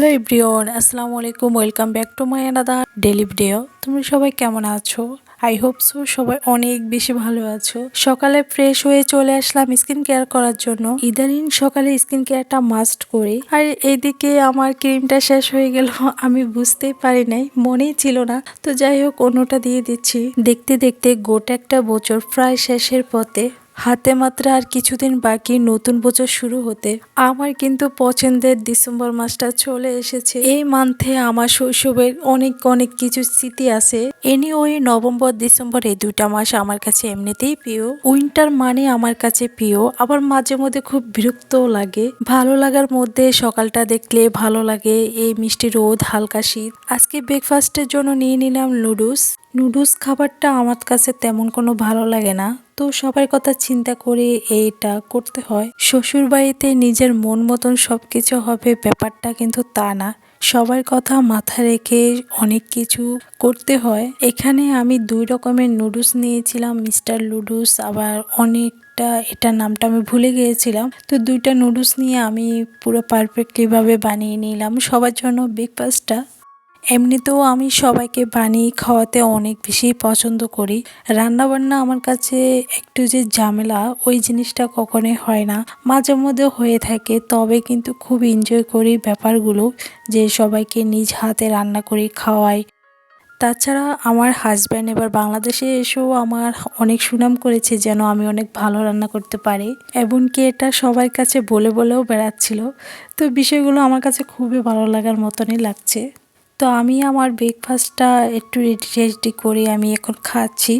Hello everyone, আসসালামু আলাইকুম, welcome back to my another daily video. তোমরা সবাই কেমন আছো? আই হোপ সো সবাই অনেক বেশি ভালো আছো। সকালে ফ্রেশ হয়ে চলে আসলাম স্কিন কেয়ার করার জন্য। ইদানিং সকালে স্কিন কেয়ারটা মাস্ট করি। আর এইদিকে আমার ক্রিমটা শেষ হয়ে গেল, আমি বুঝতেই পারি নাই, মনেই ছিল না। তো যাই হোক, অন্যটা দিয়ে দিচ্ছি। দেখতে দেখতে গোটা একটা বছর প্রায় শেষের পথে হাতে মাত্র আর কিছুদিন বাকি নতুন বছর শুরু হতে, আমার কিন্তু পছন্দের ডিসেম্বর মাসটা চলে এসেছে। এই মান্থে আমার শৈশবের অনেক অনেক কিছু স্মৃতি আছে। এনিওয়ে নভেম্বর, ডিসেম্বর এই দুটা মাস আমার কাছে এমনিতেই প্রিয়। উইন্টার মানে আমার কাছে প্রিয়। আবার মাঝে মধ্যে খুব বিরক্তও লাগে। ভালো লাগার মধ্যে সকালটা দেখলে ভালো লাগে। এই মিষ্টি রোদ, হালকা শীত। আজকে ব্রেকফাস্টের জন্য নিয়ে নিলাম নুডলস নুডলস খাবারটা আমার কাছে তেমন কোনো ভালো লাগে না। তো সবার কথা চিন্তা করে এইটা করতে হয়। শ্বশুর বাড়িতে নিজের মন মতন সব কিছু হবে ব্যাপারটা কিন্তু তা না। সবার কথা মাথা রেখে অনেক কিছু করতে হয়। এখানে আমি দুই রকমের নুডলস নিয়েছিলাম, মিস্টার নুডলস, আবার অনেকটা এটার নামটা আমি ভুলে গিয়েছিলাম। তো দুইটা নুডলস নিয়ে আমি পুরো পারফেক্টলিভাবে বানিয়ে নিলাম। সবার জন্য ব্রেকফাস্টটা এমনিতেও আমি সবাইকে বানিয়ে খাওয়াতে অনেক বেশি পছন্দ করি। রান্নাবান্না আমার কাছে একটু যে ঝামেলা, ওই জিনিসটা কখনোই হয় না। মাঝে মধ্যে হয়ে থাকে, তবে কিন্তু খুব এনজয় করি ব্যাপারগুলো যে সবাইকে নিজ হাতে রান্না করে খাওয়াই। তাছাড়া আমার হাজব্যান্ড এবার বাংলাদেশে এসেও আমার অনেক সুনাম করেছে যেন আমি অনেক ভালো রান্না করতে পারি। এমনকি এটা সবার কাছে বলে বলেও বেড়াচ্ছিল। তো বিষয়গুলো আমার কাছে খুবই ভালো লাগার মতনই লাগছে। তো আমি আমার ব্রেকফাস্টটা একটু রেডি রেডি করে আমি এখন খাচ্ছি।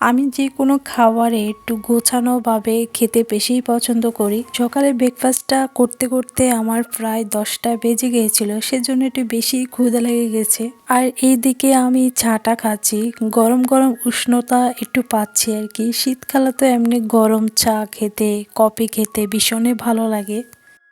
আমি যে কোনো খাবারে একটু গোছানোভাবে খেতে বেশিই পছন্দ করি। সকালে ব্রেকফাস্টটা করতে করতে আমার প্রায় দশটা বেজে গিয়েছিল, সেজন্য একটু বেশি ক্ষুদা লেগে গেছে। আর এইদিকে আমি চাটা খাচ্ছি, গরম গরম উষ্ণতা একটু পাচ্ছি আর কি। শীতকালে তো এমনি গরম চা খেতে, কফি খেতে ভীষণই ভালো লাগে।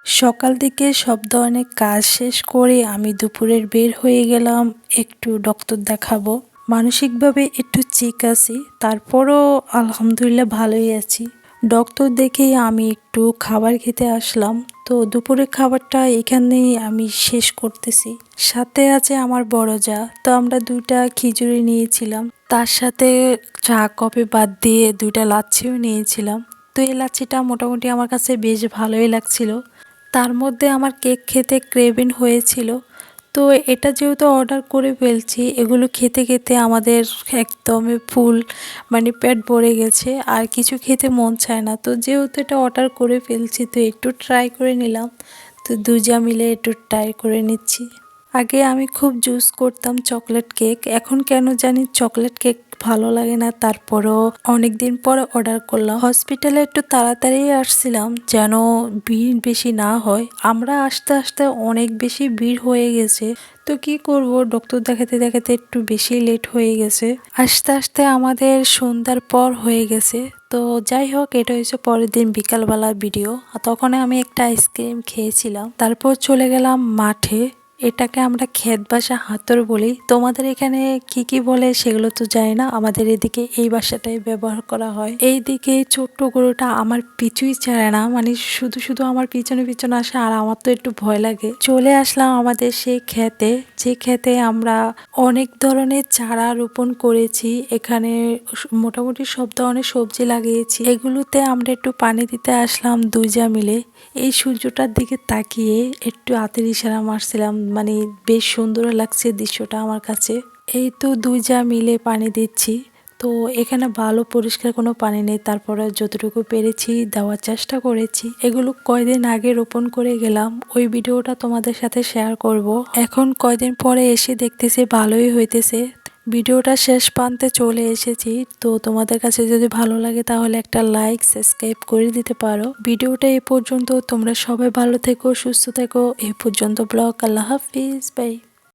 সকাল থেকে সব ধরনের কাজ শেষ করে আমি দুপুরের বের হয়ে গেলাম, একটু ডক্টর দেখাবো। মানসিকভাবে একটু চিক আছি, তারপরও আলহামদুলিল্লাহ ভালোই আছি। ডক্টর দেখেই আমি একটু খাবার খেতে আসলাম, তো দুপুরের খাবারটা এখানেই আমি শেষ করতেছি। সাথে আছে আমার বড় যা, তো আমরা দুইটা খিচুড়ি নিয়েছিলাম। তার সাথে চা, কফি বাদ দিয়ে দুইটা লাচ্ছিও নিয়েছিলাম। তো এই লাচ্ছিটা মোটামুটি আমার কাছে বেশ ভালোই লাগছিল। তার মধ্যে আমার কেক খেতে ক্রেভিন হয়েছিল। তো এটা যেহেতু অর্ডার করে ফেলছি, এগুলো খেতে খেতে আমাদের একদমই ফুল মানে পেট ভরে গেছে, আর কিছু খেতে মন চায় না। তো যেহেতু এটা অর্ডার করে ফেলছি, তো একটু ট্রাই করে নিলাম। তো দুজা মিলে একটু ট্রাই করে নিচ্ছি। আগে আমি খুব জুস করতাম চকলেট কেক এখন কেন জানি চকলেট কেক ভালো লাগে না, তারপরও অনেক দিন পর অর্ডার করলাম। হসপিটালে একটু তাড়াতাড়ি আসছিলাম যেন ভিড় বেশি না হয়। আমরা আস্তে আস্তে অনেক বেশি ভিড় হয়ে গেছে। তো কি করব? ডক্টর দেখাতে দেখাতে একটু বেশি লেট হয়ে গেছে। আস্তে আস্তে আমাদের সন্ধ্যার পর হয়ে গেছে। তো যাই হোক, এটা হয়েছে পরের দিন বিকালবেলা ভিডিও তখন আমি একটা আইসক্রিম খেয়েছিলাম। তারপর চলে গেলাম মাঠে। এটাকে আমরা ক্ষেত বাসা হাতর বলি। তোমাদের এখানে কি কি বলে সেগুলো তো জানি না। আমাদের এদিকে এই বাসাটাই ব্যবহার করা হয়। এই দিকে ছোট্ট গরুটা আমার পিছুই ছাড়ে না। মানে শুধু শুধু আমার পিছনে পিছনে আসে আর আমার তো একটু ভয় লাগে। চলে আসলাম আমাদের সেই খেতে। যে খেতে আমরা অনেক ধরনের চারা রোপণ করেছি। এখানে মোটামুটি সব ধরনের সবজি লাগিয়েছি। এগুলোতে আমরা একটু পানি দিতে আসলাম দুইজা মিলে। এই সূর্যটার দিকে তাকিয়ে একটু হাতের ইশারা মারছিলাম মানে বেশ সুন্দর লাগছে দৃশ্যটা আমার কাছে। এই তো দুই যা মিলে পানি দিচ্ছি। তো এখানে ভালো পরিষ্কার কোনো পানি নেই, তারপরে যতটুকু পেরেছি দেওয়ার চেষ্টা করেছি। এগুলো কয়দিন আগে রোপণ করে গেলাম, ওই ভিডিওটা তোমাদের সাথে শেয়ার করব। এখন কয়দিন পরে এসে দেখতেছে ভালোই হইতেছে। ভিডিওটা শেষ প্রান্তে চলে এসেছি। তো তোমাদের কাছে যদি ভালো লাগে তাহলে একটা লাইক সাবস্ক্রাইব করে দিতে পারো। ভিডিওটা এ পর্যন্ত তোমরা সবাই ভালো থেকো, সুস্থ থেকো। এ পর্যন্ত ব্লগ, আল্লাহ হাফিজ বাই